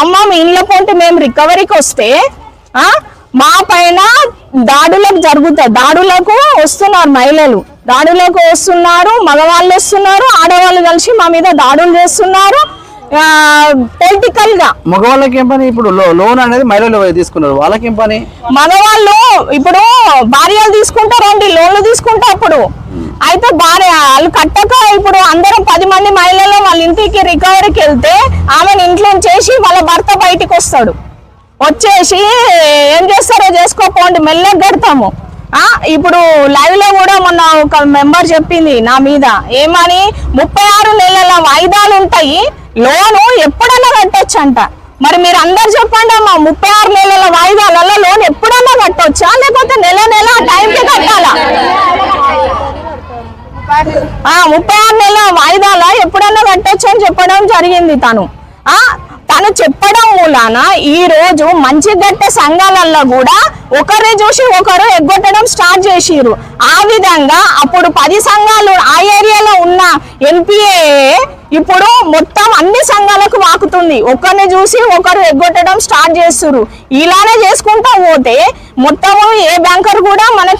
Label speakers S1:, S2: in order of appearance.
S1: అమ్మ మీ ఇంట్లో పోతే మేము రికవరీకి వస్తే ఆ మా పైన దాడులకు జరుగుతాయి దాడులకు వస్తున్నారు మహిళలు. దాడులకు వస్తున్నారు మగవాళ్ళు వస్తున్నారు ఆడవాళ్ళు కలిసి మా మీద దాడులు చేస్తున్నారు. పొలిటికల్గా.
S2: మగవాళ్ళకి ఏం పని? ఇప్పుడు లోన్ అనేది మహిళలు తీసుకున్నారు? వాళ్ళకి ఏం పని?
S1: మగవాళ్ళు ఇప్పుడు భార్యలు తీసుకుంటారండి లోన్లు తీసుకుంటా అప్పుడు. అయితే భార్య వాళ్ళు కట్టక ఇప్పుడు అందరం పది మంది మహిళలు వాళ్ళ ఇంటికి రికవరీకి వెళ్తే ఆమెను ఇంట్లో చేసి వాళ్ళ భర్త బయటికి వస్తాడు. వచ్చేసి ఏం చేస్తారో చేసుకోపోండి మెల్లగా కడతాము. ఇప్పుడు లైవ్లో కూడా మొన్న ఒక మెంబర్ చెప్పింది నా మీద. ఏమని? ముప్పై ఆరు నెలల వాయిదాలు ఉంటాయి. లోను ఎప్పుడన్నా కట్టొచ్చంట. మరి మీరు అందరు చెప్పండి అమ్మా ముప్పై ఆరు నెలల వాయిదాలలో లోన్ ఎప్పుడన్నా కట్టొచ్చా? లేకపోతే నెల నెల టైంకి కట్టాలా? ఆ ముప్పై ఆరు నెలల వాయిదాల ఎప్పుడన్నా కట్టొచ్చు అని చెప్పడం జరిగింది తను. ఆ తను చెప్పడం మూలాన ఈ రోజు మంచి గట్టే సంఘాలలో కూడా ఒకరిని చూసి ఒకరు ఎగ్గొట్టడం స్టార్ట్ చేసిర్రు. ఆ విధంగా అప్పుడు పది సంఘాలు ఆ ఏరియాలో ఉన్న ఎన్పిఏ ఇప్పుడు మొత్తం అన్ని సంఘాలకు వాకుతుంది. ఒకరిని చూసి ఒకరు ఎగ్గొట్టడం స్టార్ట్ చేస్తున్నారు ఇలానే చేసుకుంటా పోతే మొత్తము ఏ బ్యాంకర్ కూడా మనకి